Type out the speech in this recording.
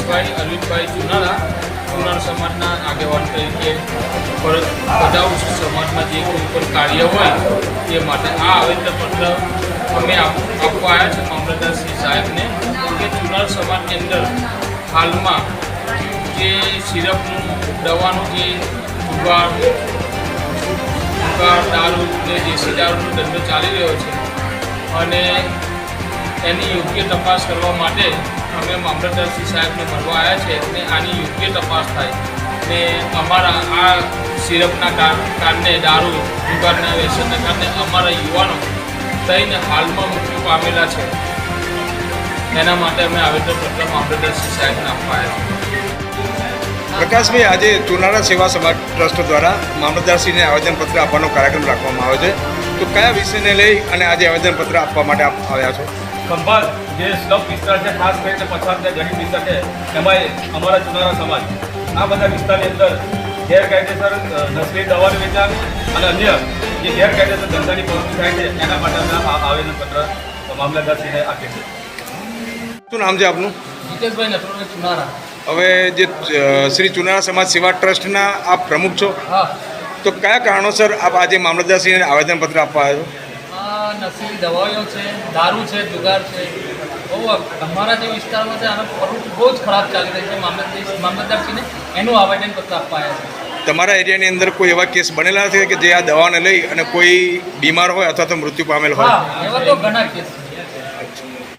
ભાઈ અરવિંદભાઈ ચુનારા ચુનાર સમાજના આગેવાન તરીકે ફરજ છું સમાજમાં જે કોઈ પણ કાર્ય હોય તે માટે આ આવેદનપત્ર અમે આપ- આપવા આવ્યા છે મામલતદાર સાહેબને કે ચુનાર સમાજની અંદર હાલમાં જે સિરપનું દવાનું જે જુગાર જુગાર, દારૂ ને દેશી દારૂનો ધંધો ચાલી રહ્યો છે અને એની યોગ્ય તપાસ કરવા માટે અમે મામલતદાર શ્રી સાહેબને મળવા આવ્યા છે અને આની યોગ્ય તપાસ થાય. ને અમારા આ સિરપના કાર- કારણે દારૂ જુગારના વ્યસનના કારણે અમારા યુવાનો થઈને હાલમાં મૃત્યુ પામેલા છે. એના માટે અમે આવેદનપત્ર મામલતદાર શ્રી સાહેબને આપવા આવ્યા પ્રકાશભાઈ, આજે ચુનારા સેવા સમાજ ટ્રસ્ટ દ્વારા મામલતદારશ્રીને આવેદનપત્ર આપવાનો કાર્યક્રમ રાખવામાં આવ્યો છે. તો કયા વિષયને લઈ અને આજે આવેદનપત્ર આપવા માટે આપ આવ્યા છો? ખંભાત જે સ્લમ વિસ્તાર છે ખાસ કરીને પછાત જે ગરીબ વિસ્તાર છે એમાં અમારા ચુનારા સમાજ. આ બધા વિસ્તારની અંદર ગેરકાયદેસર અ, નસ્લી દવાનું વેચાણ અને અન્ય જે ગેરકાયદેસર ધંધાની પ્રવૃત્તિ થાય છે એના માટે અમે આ આવેદનપત્ર મામલતદારશ્રીને આપીએ છીએ. શું નામ છે આપનું? જીતેશભાઈ ચુનારા હવે જે શ્રી ચુનારા સમાજ સેવા ટ્રસ્ટના આપ પ્રમુખ છો? હા. તો કયા કારણોસર આપ આજે મામલતદારશ્રીને આવેદનપત્ર આપવા આવ્યો છો? આ દવાઈઓ છે દારૂ છે જુગાર છે. બહુ અમારા જે વિસ્તારમાં છે આનો પ્રવૃત્તિ બહુ જ ખરાબ ચાલી રહી છે. મામલતદાર મામલતદારશ્રીને એનું આવેદનપત્ર આપવા આવ્યા છે. તમારા એરિયાની અંદર કોઈ એવા કેસ બનેલા છે કે જે આ દવાને લઈ અને કોઈ બીમાર હોય અથવા તો મૃત્યુ પામેલ હોય? એવા તો ઘણા કેસ